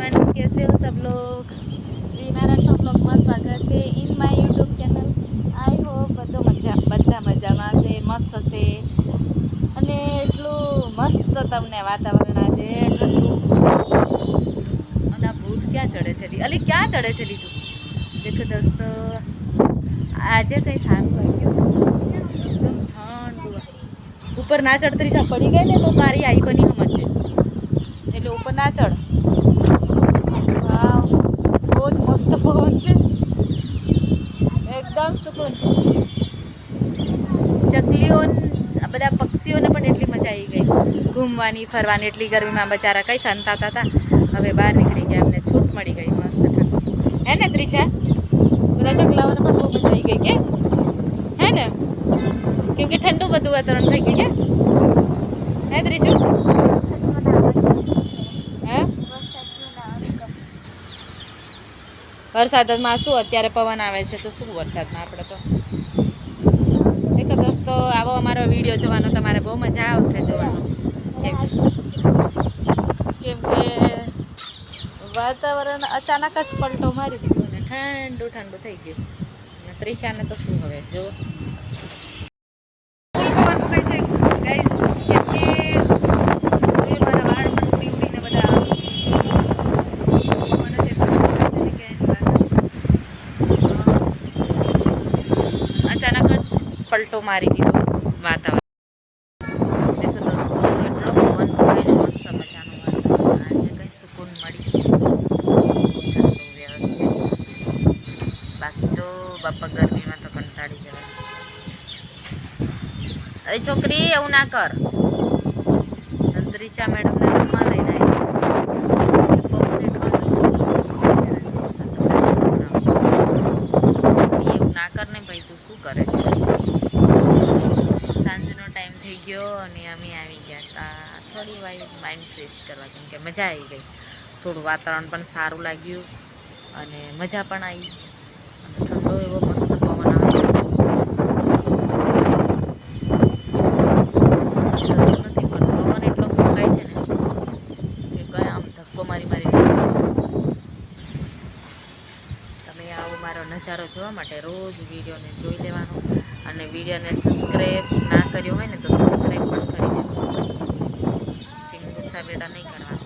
Everyone कैसे हो सब लोग रीना राठौर બ્લોગમાં સ્વાગત છે in my YouTube channel I hope બધો મજા બધા મજામાં છે મસ્ત છે અને એટલું મસ્ત તમને વાતાવરણ આજે ઠંડુ અને આ ભૂત ક્યાં ચડે છે લી- અલી ક્યાં ચડે છે લીધું દેખો દોસ્તો આજે કંઈ સારું લાગ્યું એકદમ ઠંડુ ઉપર ના ચડતરી જા પડી ગઈ ને તો મારી આઈ બની સમજશે એટલે ઉપર ના ચડ સુકૂન ચકલીઓ આ બધા પક્ષીઓને પણ એટલી મજા આવી ગઈ. ઘૂમવાની, ફરવાની, એટલી ગરમીમાં બચારા કઈ સંતાતા હતા હવે બહાર નીકળી ગયા એમને છૂટ મળી ગઈ મસ્ત ઠંડી. હે ને, ત્રિષા? બધા ચકલાઓને પણ બહુ મજા આવી ગઈ કે? હે ને? કેમ ઠંડુ બધું વાતાવરણ થઈ ગયું કે હે, ત્રિષુ હે વરસાદમાં શું અત્યારે પવન આવે છે, તો શું વરસાદમાં આપણે તો? દેખો દોસ્તો આવો અમારો વીડિયો જોવાનો, તમારે બહુ મજા આવશે જોવાનો. કેમ? કે વાતાવરણ અચાનક જ પલટો મારી દીધો ને ઠંડુ ઠંડુ થઈ ગયું. ત્રિશાને તો શું હવે જો ફૂલ પવન ફૂંકાય છે ગાઈસ કેમ કે એ મારા વાળ પણ ઉડી ઉડીને બધા પવનો જેટલો ફૂંકાય છે ને કે એની વાત અચાનક જ પલટો મારી દીધો વાતાવરણ. દેખો દોસ્તો, એટલો પવન ફૂંકાઈને મસ્ત મજાનું આજે કંઈ સુકૂન મળી વ્યવસ્થિત. બાકી તો બાપા ગરમીમાં તો કંટાળી જવાય. એ છોકરી એવું ના કર. નંદરીશા મેડમને રૂમમાં લઈને આવી પવન એટલો જોરદાર છે ને, વરસાદ તો પહેલા જ બનાવો. એવું ના કર ને ભાઈ તું શું કરે છે સાંજનો ટાઈમ થઈ ગયો અને અમે આવી ગયા હતા થોડી વાર માઇન્ડ ફ્રેશ કરવા, કેમ કે મજા આવી ગઈ. થોડું વાતાવરણ પણ સારું લાગ્યું અને મજા પણ આવી. અને ઠંડો એવો મસ્ત પવન આવે છે. નજારો જોવા માટે રોજ વિડીયોને જોઈ લેવાનો. અને વિડીયોને સબસ્ક્રાઈબ ના કર્યો હોય ને તો સબસ્ક્રાઈબ પણ કરી દેવાનું ચીંગુસા બેડા નહીં કરવાનું.